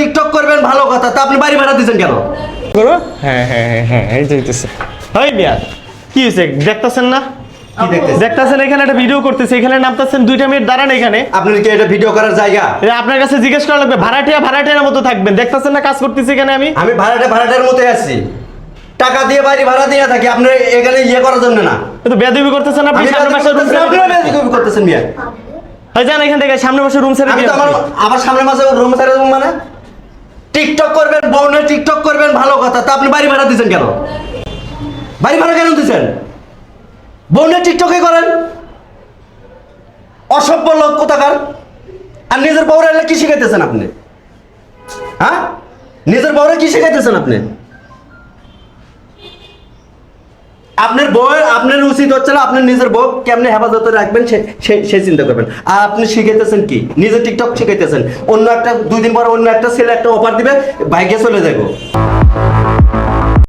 TikTok করবেন ভালো কথা। তা আপনি বাড়ি ভাড়া দিচ্ছেন কেন? করো হ্যাঁ হ্যাঁ হ্যাঁ হ্যাঁ এই যাইতেছে হয় মিয়া কি হয়েছে দেখতাছেন না? দেখতেছেন? এখানে একটা ভিডিও করতেছে এখানে নামতাছেন দুইটা মিনিট দাঁড়ান এখানে। আপনার কি এটা ভিডিও করার জায়গা? আপনার কাছে জিজ্ঞেস করা লাগবে ভাড়াটিয়া ভাড়াটিয়ার মতো থাকবেন। দেখতাছেন না কাজ করতেছি এখানে আমি? আমি ভাড়াটা ভাড়াটার মতোই আছি। টাকা দিয়ে বাড়ি ভাড়া দিয়ে থাকি আপনার এখানে ইয়ে করার জন্য না। কিন্তু বেদবি করতেছেন আপনি সামনে মাসে রুম করতেছি, আপনিও বেয়াদবি করতেছেন মিয়া। হয় যান এখান থেকে সামনে মাসে রুম ছেড়ে আমি দিয়ে তো আমার আবার সামনের মাসে রুম ছেড়ে দেবো মানে? টিকটক করবেন, ভালো কথা। তা আপনি বাড়ি ভাড়া দিচ্ছেন কেন? বাড়ি ভাড়া কেন দিচ্ছেন বউনে টিকটকে করেন? অসভ্য লোক কোথাকার? আর নিজের বউরা কি শিখাইতেছেন আপনি? হ্যাঁ? নিজের বউরা কি শিখাইতেছেন আপনি? আপনার বউ, আপনার উচিত হচ্ছে না আপনার নিজের বউ কেমনে হেফাজতে রাখবেন সে চিন্তা করবেন। আর আপনি শিখাইতেছেন কি? নিজে টিকটক শিখাইতেছেন। অন্য একটা দুই দিন পর অন্য একটা ছেলে একটা অফার দিবে, বাইকে চলে যাব